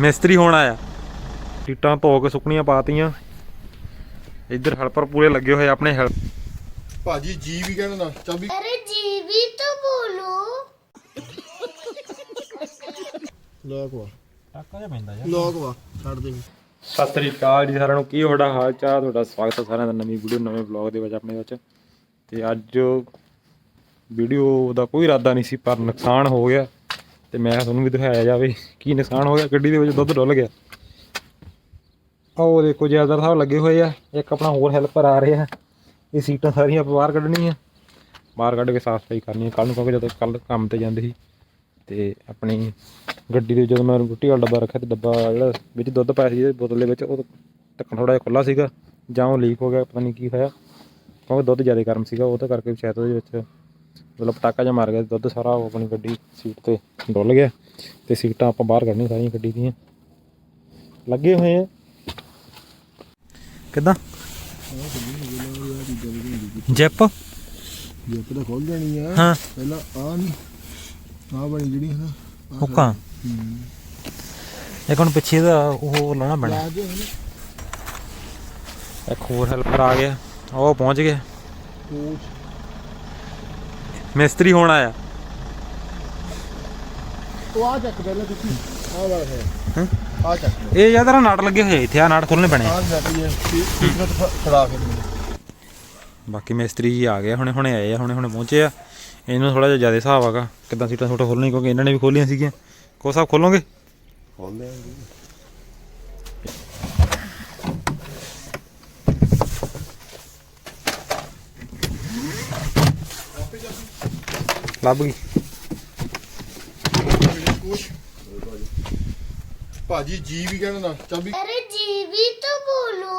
ਮਿਸਤਰੀ ਹੋਣ ਆਇਆ ਟੀਟਾਂ ਧੋ ਕੇ ਸੁੱਕਣੀਆਂ ਪਾਤੀਆਂ। ਇੱਧਰ ਹਲਪਰ ਪੂਰੇ ਲੱਗੇ ਹੋਏ ਆਪਣੇ ਹਲ ਭਾਜੀ ਜੀ ਵੀ ਕਹਿਣਾ ਨਾ ਚਾਬੀ ਅਰੇ ਜੀ ਵੀ ਤਾਂ ਬੋਲੋ। ਲੋਕ ਵਾ। ਟੱਕਾ ਜਿਹਾ ਪੈਂਦਾ ਯਾਰ। ਲੋਕ ਵਾ ਛੱਡ ਦੇ। ਸਤਿ ਸ੍ਰੀ ਅਕਾਲ ਜੀ ਸਾਰਿਆਂ ਨੂੰ। ਕੀ ਤੁਹਾਡਾ ਹਾਲ ਚਾਲ? ਤੁਹਾਡਾ ਸਵਾਗਤ ਹੈ ਸਾਰਿਆਂ ਦਾ ਨਵੀਂ ਵੀਡੀਓ ਨਵੇਂ ਵਲੌਗ ਦੇ ਵਿੱਚ ਆਪਣੇ ਵਿੱਚ। ਤੇ ਅੱਜ ਵੀਡੀਓ ਦਾ ਕੋਈ ਇਰਾਦਾ ਨਹੀਂ ਸੀ ਪਰ ਨੁਕਸਾਨ ਹੋ ਗਿਆ। ਤੇ ਮੈਂ ਤੁਹਾਨੂੰ ਵੀ ਦਿਖਾਇਆ ਜਾਵੇ ਕੀ ਨੁਕਸਾਨ ਹੋ ਗਿਆ, ਗੱਡੀ ਦੇ ਵਿੱਚ ਦੁੱਧ ਡੁੱਲ ਗਿਆ। ਆਹ ਉਹ ਦੇਖੋ ਜਿਆਦਾਤਰ ਸਾਹਿਬ ਲੱਗੇ ਹੋਏ ਆ, ਇੱਕ ਆਪਣਾ ਹੋਰ ਹੈਲਪਰ ਆ ਰਿਹਾ। ਇਹ ਸੀਟਾਂ ਸਾਰੀਆਂ ਆਪਾਂ ਬਾਹਰ ਕੱਢਣੀਆਂ। ਬਾਹਰ ਕੱਢ ਕੇ ਸਾਫ਼ ਸਫ਼ਾਈ ਕਰਨੀ ਹੈ ਕੱਲ ਨੂੰ ਕਿਉਂਕਿ ਜਦੋਂ ਕੱਲ ਕੰਮ ਤੇ ਜਾਂਦੇ ਸੀ, ਤੇ ਆਪਣੀ ਗੱਡੀ ਦੇ ਜਦੋਂ ਮੈਂ ਰੋਟੀ ਵਾਲਾ ਡੱਬਾ ਰੱਖਿਆ, ਤੇ ਡੱਬਾ ਜਿਹੜਾ ਵਿੱਚ ਦੁੱਧ ਪਾਇਆ ਸੀ, ਬੋਤਲ ਦੇ ਵਿੱਚ, ਉਹ ਢੱਕਣ ਥੋੜਾ ਜਿਹਾ ਖੁੱਲਾ ਸੀਗਾ, ਜਾਂ ਉਹ ਲੀਕ ਹੋ ਗਿਆ, ਪਤਾ ਨਹੀਂ ਕੀ ਹੋਇਆ। ਕਿਉਂਕਿ ਦੁੱਧ ਜ਼ਿਆਦਾ ਗਰਮ ਸੀਗਾ, ਉਹਦੇ ਕਰਕੇ ਸ਼ਾਇਦ ਉਹਦੇ ਵਿੱਚ ਮਤਲਬ ਪਟਾਕਾ ਜਿਹਾ ਮਾਰ ਗਿਆ ਤੇ ਦੁੱਧ ਸਾਰਾ ਉਹ ਆਪਣੀ ਗੱਡੀ ਸੀਟ ਤੇ ਡੁੱਲ ਗਿਆ ਤੇ ਸੀਟਾਂ ਆਪਾਂ ਬਾਹਰ ਕੱਢਣੀਆਂ ਸਾਰੀਆਂ ਗੱਡੀ ਦੀਆਂ। ਲੱਗੇ ਹੋਏ ਆ। ਕਿੱਦਾਂ? ਜੈਪ? ਜੇ ਪਤਾ ਖੋਲ ਦੇਣੀ ਆ। ਹਾਂ। ਪਹਿਲਾਂ ਆ ਨਹੀਂ ਆ ਬਣੀ ਜਿਹੜੀ ਹੈ ਨਾ ਹੁੱਕਾਂ ਇੱਕ ਹੁਣ ਪਿੱਛੇ ਦਾ ਉਹ ਲਾਉਣਾ ਪੈਣਾ। ਇੱਕ ਹੋਰ ਹੈਲਪਰ ਆ ਗਿਆ। ਉਹ ਪਹੁੰਚ ਗਿਆ। ਮਿਸਤਰੀ ਹੁਣ ਆਇਆ ਉਹ ਆ ਚੱਕ ਪਹਿਲਾਂ ਤੁਸੀਂ। ਆ ਵਾਲਾ ਹੈ। ਹੈਂ? ਆ ਚੱਕ ਇਹ ਜ਼ਿਆਦਾ ਨਾਟ ਲੱਗੇ ਹੋਏ ਇੱਥੇ ਆ ਨਾਟ ਖੋਲਣੇ ਪੈਣੇ ਆ। ਫੜਾ ਕੇ ਬਾਕੀ ਮਿਸਤਰੀ ਜੀ ਆ ਗਏ ਹੁਣੇ ਹੁਣੇ ਆਏ ਆ ਹੁਣੇ ਹੁਣੇ ਪਹੁੰਚੇ ਆ। ਇਹਨੂੰ ਥੋੜਾ ਜਿਹਾ ਜ਼ਿਆਦਾ ਹਿਸਾਬ ਆਗਾ ਕਿੱਦਾਂ ਸੀਟਾਂ ਛੋਟਾ ਖੋਲਣੀ ਕਿਉਂਕਿ ਇਹਨਾਂ ਨੇ ਵੀ ਖੋਲੀਆਂ ਸੀਗੀਆਂ। ਕੋ ਸਾਹਿਬ ਖੋਲੋਗੇ? ਖੋਲ ਦੇ ਲੱਭ ਗਈ ਕੋਚ ਭਾਜੀ ਜੀ ਵੀ ਕਹਿਣਾ ਨਾ ਚਾਬੀ अरे जीवी तो बोलो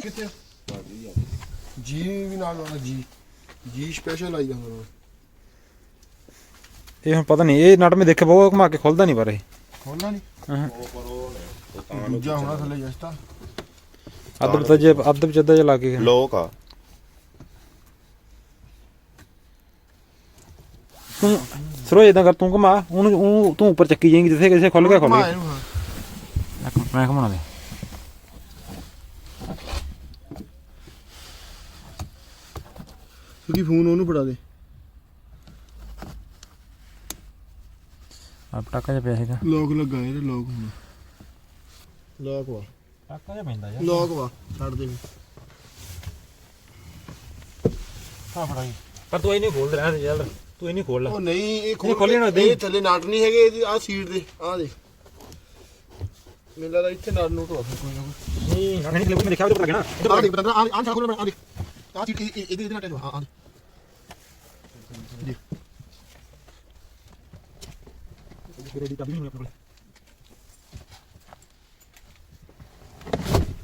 ਕਿੱਥੇ ਜੀ ਵੀ ਨਾਲ ਵਾਲਾ ਜੀ ਜੀ ਸਪੈਸ਼ਲ ਆਈ ਜਾਂਦਾ ਇਹ ਹੁਣ ਪਤਾ ਨਹੀਂ ਇਹ ਨਟ ਮੈਂ ਦੇਖਿਆ ਬਹੁਤ ਘੁਮਾ ਕੇ ਖੁੱਲਦਾ ਨਹੀਂ ਪਰ ਇਹ ਖੋਲਣਾ ਨਹੀਂ ਹਾਂ ਦੂਜਾ ਹੋਣਾ ਥੱਲੇ ਜਸਤਾ ਅੱਧ ਤਜੇ ਅੱਧ ਜੱਦਾ ਜਿਹਾ ਲਾ ਕੇ ਲੋਕ ਆ ਤੂੰ ਸਰੋ ਇਦਾਂ ਕਰ ਤੂੰ ਘੁਮਾ ਉਹਨੂੰ ਉਹ ਤੂੰ ਉੱਪਰ ਚੱਕੀ ਜਾਏਂਗੀ ਜਿੱਥੇ ਕਿਸੇ ਖੁੱਲ ਗਿਆ ਖੁੱਲ ਗਿਆ ਇਹਨੂੰ ਮੈਂ ਘੁਮਾਉਣਾ ਦੇ ਕਿਉਂਕਿ ਫੋਨ ਉਹਨੂੰ ਫੜਾ ਦੇ ਆ ਪਟਾਕਾ ਜਿਹਾ ਪਿਆ ਸੀਗਾ ਲੋਕ ਲੱਗਾ ਇਹਦੇ ਲੋਕ ਹੁਣ ਲੋਕ ਵਾ ਪਟਾਕਾ ਜਿਹਾ ਪੈਂਦਾ ਯਾਰ ਲੋਕ ਵਾ ਛੱਡ ਦੇ ਹਾਂ ਫੜਾਈ ਪਰ ਤੂੰ ਇਹ ਨਹੀਂ ਖੋਲ ਰਿਹਾ ਯਾਰ ਤੂੰ ਇਹ ਨਹੀਂ ਖੋਲ ਉਹ ਨਹੀਂ ਇਹ ਖੋਲ ਖੋਲੀ ਨਾ ਦੇ। ਇਹ ਥੱਲੇ ਨਾਟ ਨਹੀਂ ਹੈਗੇ ਇਹਦੀ ਆਹ ਸੀਟ ਦੇ ਆਹ ਦੇ। ਮੈਨੂੰ ਲੱਗਦਾ ਇੱਥੇ ਨਾਟ ਨੂੰ ਢੋਆ ਕੋਈ ਨਾ ਕੋਈ। ਨਹੀਂ ਨਹੀਂ ਮੈਂ ਦੇਖਿਆ ਉਹਦੇ ਉੱਪਰ ਲੱਗਣਾ ਆਹ ਦੇਖ ਬਤਾ ਆਹ ਆਹ ਛਾ ਖੋਲ ਆਹ ਦੇਖ। ਆਹ ਸੀਟ ਇਹ- ਇਹ- ਇਹਦੇ ਇਹਦੇ ਨਾਲ ਟੈਨ ਆਹ ਆਹ ਦੇਖ।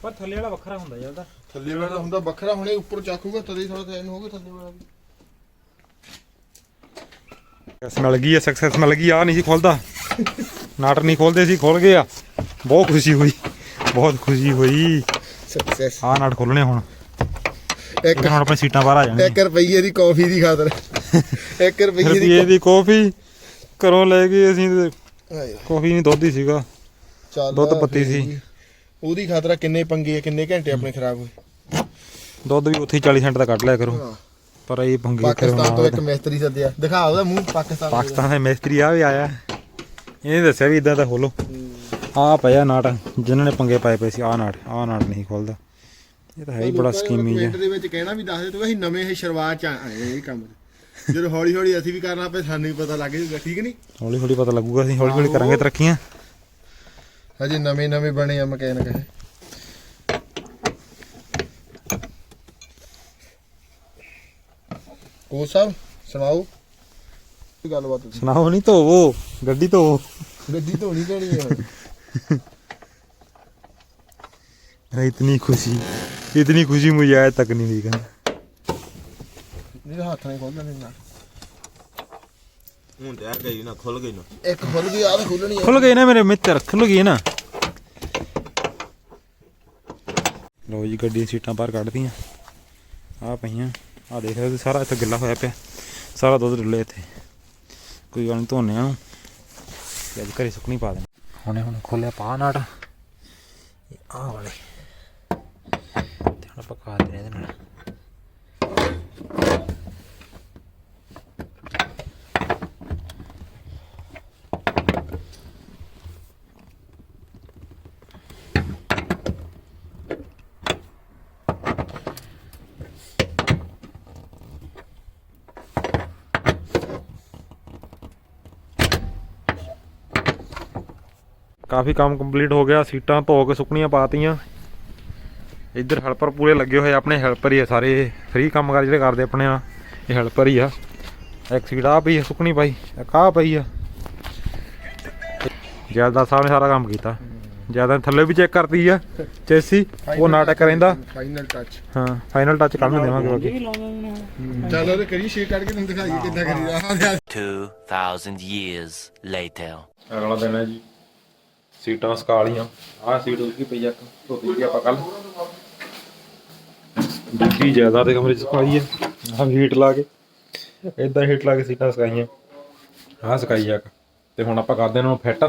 ਪਰ ਥੱਲੇ ਵਾਲਾ ਵੱਖਰਾ ਹੁੰਦਾ ਯਾਰ ਦਾ ਥੱਲੇ ਵਾਲਾ ਹੁੰਦਾ ਵੱਖਰਾ ਹੁਣੇ ਉੱਪਰ ਚੱਕੂਗਾ ਤਦੇ ਥੋੜਾ ਟੈਨ ਹੋਊਗਾ ਥੱਲੇ ਵਾਲਾ ਵੀ। ਸਕਸੈਸ ਮਿਲ ਗਈ ਹੈ ਸਕਸੈਸ ਮਿਲ ਗਈ ਆ ਨਹੀਂ ਸੀ ਖੁੱਲਦਾ। ਨਾਟ ਨਹੀਂ ਖੋਲਦੇ ਸੀ ਖੁੱਲ ਗਏ ਆ। ਬਹੁਤ ਖੁਸ਼ੀ ਹੋਈ ਬਹੁਤ ਖੁਸ਼ੀ ਹੋਈ। ਸਕਸੈਸ ਆ ਨਾਟ ਖੋਲਣੇ ਹੁਣ। ਇੱਕ ਹੁਣ ਆਪਣੀ ਸੀਟਾਂ ਬਾਹਰ ਆ ਜਾਣਗੀਆਂ। 1 ਰੁਪਈਏ ਦੀ ਕਾਫੀ ਦੀ ਖਾਤਰ। 1 ਰੁਪਈਏ ਦੀ ਕਾਫੀ ਘਰੋਂ ਲੈ ਗਏ ਅਸੀਂ ਕਾਫੀ ਨਹੀਂ ਦੁੱਧ ਹੀ ਸੀਗਾ। ਦੁੱਧ ਪੱਤੀ ਸੀ। ਉਹਦੀ ਖਾਤਰ ਕਿੰਨੇ ਪੰਗੇ ਕਿੰਨੇ ਘੰਟੇ ਆਪਣੇ ਖਰਾਬ ਹੋਏ? ਦੁੱਧ ਵੀ ਉੱਥੇ ਹੀ 40 ਸੈਂਟ ਦਾ ਕੱਢ ਲਿਆ ਕਰੋ। ਪਰ ਇਹ ਪੰਗੇ ਪਾਕਿਸਤਾਨ ਤੋਂ ਇੱਕ ਮਿਸਤਰੀ ਸੱਦਿਆ। ਦਿਖਾ ਉਹਦਾ ਮੂੰਹ ਪਾਕਿਸਤਾਨ ਦਾ। ਪਾਕਿਸਤਾਨ ਦੇ ਮਿਸਤਰੀ ਆ ਵੀ ਆਇਆ। ਇਹਨੇ ਦੱਸਿਆ ਵੀ ਇਦਾਂ ਦਾ ਖੋਲੋ। ਆ ਪਿਆ ਨਾਟ ਜਿਨ੍ਹਾਂ ਨੇ ਪੰਗੇ ਪਾਏ ਪਏ ਸੀ ਆ ਨਾਟ ਆ ਨਾਟ ਨਹੀਂ ਖੋਲਦਾ। ਇਹ ਤਾਂ ਹੈ ਹੀ ਬੜਾ ਲੋਕਾਂ ਨੇ ਸਕੀਮੀ ਕਮੈਂਟ ਜਿਹਾ। ਦੇ ਵਿੱਚ ਕਹਿਣਾ ਵੀ ਦੱਸ ਦੇ ਤੂੰ ਅਸੀਂ ਨਵੇਂ ਇਹ ਸ਼ੁਰੂਆਤ ਚ ਆਏ ਇਹ ਕੰਮ। 'ਚ। ਜਦੋਂ ਹੌਲੀ ਹੌਲੀ ਅਸੀਂ ਵੀ ਕਰਨਾ ਪਏ ਸਾਨੂੰ ਵੀ ਪਤਾ ਲੱਗ ਜਾਊਗਾ ਠੀਕ ਨਹੀਂ? ਹੌਲੀ ਹੌਲੀ ਪਤਾ ਲੱਗੂਗਾ ਅਸੀਂ ਹੌਲੀ ਹੌਲੀ ਕਰਾਂਗੇ ਤਰੱਕੀਆਂ। ਹਜੇ ਨਵੇਂ ਨਵੇਂ ਬਣੇ ਆ ਮਕੈਨਿਕ ਇਹ। ਕੋ ਸਾਹਿਬ ਸੁਣਾਓ ਕੀ ਗੱਲਬਾਤ ਤੁਸੀਂ? ਸੁਣਾਓ ਨਹੀਂ ਧੋਵੋ ਗੱਡੀ ਧੋਵੋ ਗੱਡੀ ਧੋਣੀ ਪੈਣੀ ਹੈ ਹੁਣ। अरे इतनी खुशी इतनी खुशी मुझे आज तक नहीं हुई कहना ਨਹੀਂ ਤਾਂ ਹੱਥ ਨਾਲ ਖੋਲ ਲੈਣੇ ਨਾਲ ਹੁਣ ਤੇ ਆ ਗਈ ਨਾ ਖੁੱਲ ਗਈ ਨਾ ਇੱਕ ਖੁੱਲ ਗਈ ਆਹ ਤਾਂ ਖੁੱਲਣੀ ਹੈ खुल गए ना मेरे मित्र खुल गए ना ਲੋ ਜੀ ਗੱਡੀ ਦੀਆਂ ਸੀਟਾਂ ਬਾਹਰ ਕੱਢਦੀਆਂ ਆ ਪਈਆਂ ਆ ਦੇਖ ਰਹੇ ਹੋ ਸਾਰਾ ਇੱਥੇ ਗਿੱਲਾ ਹੋਇਆ ਪਿਆ। ਸਾਰਾ ਦੁੱਧ ਡੁੱਲੇ ਇੱਥੇ। ਕੋਈ ਗੱਲ ਨਹੀਂ ਧੋਨੇ ਆ। ਤੇ ਅੱਜ ਘਰੇ ਸੁੱਕਣੀ ਪਾ ਦੇਣੀ। ਹੁਣੇ ਹੁਣ ਖੋਲਿਆ ਪਾ ਨਾਟ। ਇਹ ਆਹ ਵਾਲੇ। ਤੇ ਹੁਣ ਪਕਾ ਦੇ ਇਹਦੇ ਨਾਲ। ਕਾਫੀ ਕੰਮ ਕੰਪਲੀਟ ਹੋ ਗਿਆ ਸੀਟਾਂ ਧੋ ਕੇ ਸੁੱਕਣੀਆਂ ਪਾਤੀਆਂ। ਇੱਧਰ ਹੈਲਪਰ ਪੂਰੇ ਲੱਗੇ ਹੋਏ ਆਪਣੇ ਹੈਲਪਰ ਹੀ ਆ ਸਾਰੇ। ਫ੍ਰੀ ਕੰਮ ਕਰ ਜਿਹੜੇ ਕਰਦੇ ਆਪਣੇ ਆ ਇਹ ਹੈਲਪਰ ਹੀ ਆ। ਇੱਕ ਸੀਟ ਆ ਪਈ ਸੁੱਕਣੀ ਪਾਈ ਇੱਕ ਆ ਪਈ ਆ। ਜੈਲਦਾਰ ਸਾਹਿਬ ਨੇ ਸਾਰਾ ਕੰਮ ਕੀਤਾ। ਜ਼ਿਆਦਾ ਥੱਲੇ ਵੀ ਚੈੱਕ ਕਰਤੀ ਆ ਚੇਸੀ ਉਹ ਨਾਟਕ ਰਹਿੰਦਾ। ਫਾਈਨਲ ਟੱਚ ਹਾਂ ਫਾਈਨਲ ਟੱਚ ਕੱਲ ਨੂੰ ਦੇਵਾਂਗੇ ਬਾਕੀ। ਚੱਲ ਉਹਦੇ ਕਰੀ ਸ਼ੇਕ ਕੱਢ ਕੇ ਤੁਹਾਨੂੰ ਦਿਖਾਈਏ ਕਿੱਦਾਂ ਕਰੀਦਾ 2,000 years later. ਅਗਲਾ ਦਿਨ ਹੈ ਜੀ। ਸੀਟਾਂ ਸਕਾ ਲੀਆਂ ਆਹ ਸੀਟ ਉਹਦੀ ਪਈ ਆ ਧੋਤੀ ਸੀ ਆਪਾਂ ਕੱਲ ਦੂਜੀ ਜ਼ਿਆਦਾ ਦੇ ਕਮਰੇ ਚ ਸਕਾਈ ਆ। ਆਹ ਹੀਟ ਲਾ ਕੇ। ਇਦਾਂ ਹੀਟ ਲਾ ਕੇ ਸੀਟਾਂ ਸਕਾਈਆਂ। ਆਹ ਸਕਾਈ ਆ। ਤੇ ਹੁਣ ਆਪਾਂ ਕਰਦੇ ਇਹਨਾਂ ਨੂੰ ਫਿੱਟ।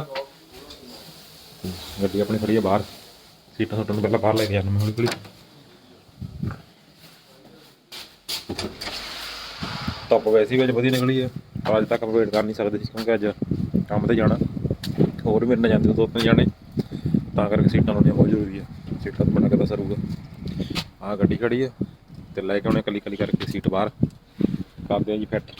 ਗੱਡੀ ਆਪਣੀ ਖੜੀ ਆ ਬਾਹਰ। ਸੀਟਾਂ ਸੁੱਟਣ ਨੂੰ ਪਹਿਲਾਂ ਬਾਹਰ ਲੈ ਕੇ ਜਾਣਾ ਮੈਂ ਹੌਲੀ ਹੌਲੀ। ਧੁੱਪ ਵੈਸੇ ਵਿੱਚ ਵਧੀਆ ਨਿਕਲੀ ਹੈ ਪਰ ਅੱਜ ਤੱਕ ਵੇਟ ਕਰ ਨਹੀਂ ਸਕਦੇ ਕਿਉਂਕਿ ਅੱਜ ਕੰਮ ਤੇ ਜਾਣਾ। ਹੋਰ ਮੇਰੇ ਨਾਲ ਜਾਂਦੇ ਦੋ ਤਿੰਨ ਜਾਣੇ। ਤਾਂ ਕਰਕੇ ਸੀਟਾਂ ਲਾਉਣੀਆਂ ਬਹੁਤ ਜ਼ਰੂਰੀ ਹੈ ਸੀਟਾਂ ਤੋਂ ਬਣਾ ਕੇ ਤਾਂ ਸਰੂਗਾ ਆਹ ਗੱਡੀ ਖੜੀ ਹੈ ਤੇ ਲੈ ਕੇ ਆਉਣੇ ਕੱਲੀ ਕੱਲੀ ਕਰਕੇ ਸੀਟ ਬਾਹਰ। ਕਰਦੇ ਆ ਜੀ ਫਿੱਟ।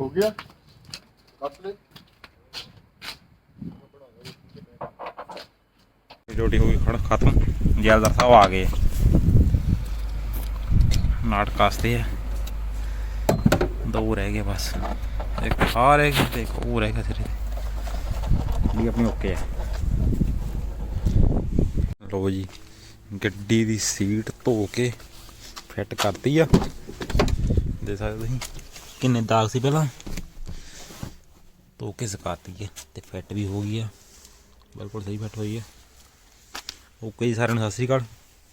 ਹੋ ਗਿਆ। ਕੱਟ ਲੈ। ਡਿਊਟੀ ਹੋ ਗਈ ਖੜ ਖਤਮ। ਜੈਲਦਾਰ ਸਾਹਿਬ ਆ ਗਏ। ਨਾਟਕ ਕਾਸਤੇ ਆ। ਦੋ ਰਹਿ ਗਏ ਬਸ। ਇੱਕ ਆ ਰਹਿ ਗਿਆ ਤੇ ਇੱਕ ਉਹ ਰਹਿ ਗਿਆ ਸਿਰੇ ਇਹ ਆਪਣੀ ਓਕੇ ਆ। ਲੋ ਜੀ ਗੱਡੀ ਦੀ ਸੀਟ ਧੋ ਕੇ ਫਿੱਟ ਕਰਤੀ ਆ। ਦੇ ਸਕਦੇ ਤੁਸੀਂ? ਕਿੰਨੇ ਦਾਗ ਸੀ ਪਹਿਲਾਂ? ਧੋ ਕੇ ਸੁਕਾਤੀ ਹੈ ਤੇ ਫਿੱਟ ਵੀ ਹੋ ਗਈ ਆ ਬਿਲਕੁਲ ਸਹੀ ਫਿੱਟ ਹੋਈ ਹੈ। ਓਕੇ ਜੀ, ਸਾਰਿਆਂ ਨੂੰ ਸਤਿ ਸ਼੍ਰੀ ਅਕਾਲ।